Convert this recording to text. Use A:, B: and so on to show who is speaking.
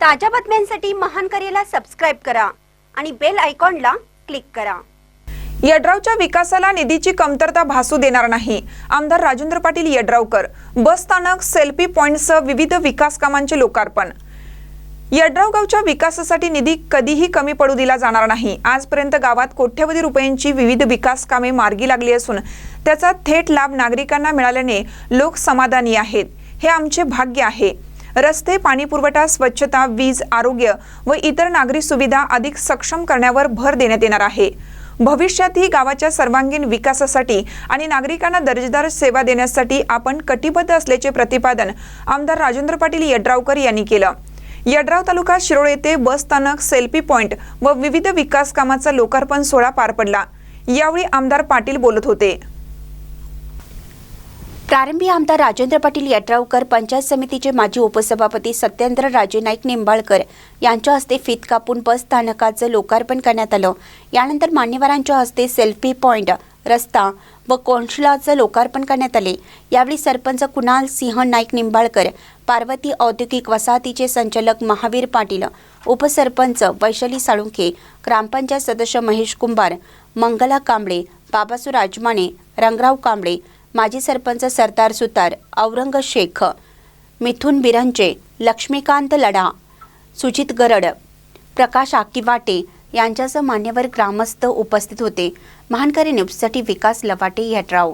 A: ताज्या बातम्यांसाठी महान करेला सबस्क्राईब करा आणि बेल आयकॉनला क्लिक करा.
B: यड्रावच्या विकासाला निधीची कमतरता भासू देणार नाही. आमदार राजेंद्र पाटील यड्रावकर बस स्थानक सेल्फी पॉईंटसह विविध विकास कामांचे लोकार्पण. यड्राव गावच्या विकासासाठी निधी कधीही कमी पडू दिला जाणार नाही. आजपर्यंत गावात कोट्यवधी रुपयांची विविध विकास कामे मार्गी लागली असून त्याचा थेट लाभ नागरिकांना मिळाल्याने लोक समाधानी आहेत. हे आमचे भाग्य आहे. रस्ते पाणीपुरवठा स्वच्छता वीज आरोग्य व इतर नागरी सुविधा अधिक सक्षम करण्यावर भर देण्यात येणार आहे. भविष्यातही गावाच्या सर्वांगीण विकासासाठी आणि नागरिकांना दर्जेदार सेवा देण्यासाठी आपण कटिबद्ध असल्याचे प्रतिपादन आमदार राजेंद्र पाटील यड्रावकर यांनी केलं. यड्राव तालुका शिरोळ येथे बस स्थानक सेल्फी पॉइंट व विविध विकास कामाचा लोकार्पण सोहळा पार पडला. यावेळी आमदार पाटील बोलत होते.
A: प्रारंभी आमदार राजेंद्र पाटील यड्रावकर पंचायत समितीचे माजी उपसभापती सत्येंद्र राजे नाईक निंबाळकर यांच्या हस्ते फित कापून बस स्थानकाचं लोकार्पण करण्यात आलं. यानंतर मान्यवरांच्या हस्ते सेल्फी पॉइंट रस्ता व कोन्शलाचं लोकार्पण करण्यात आले. यावेळी सरपंच कुणाल सिंह नाईक निंबाळकर पार्वती औद्योगिक वसाहतीचे संचालक महावीर पाटील उपसरपंच वैशाली साळुंखे ग्रामपंचायत सदस्य महेश कुंभार मंगला कांबळे बाबासू राजमाने रंगराव कांबळे माजी सरपंच सरदार सुतार औरंग शेख मिथुन बिरंजे लक्ष्मीकांत लढा सुजित गरड प्रकाश आकिवाटे यांच्यासह मान्यवर ग्रामस्थ उपस्थित होते. महानकरी न्यूजसाठी विकास लवाटे यड्राव.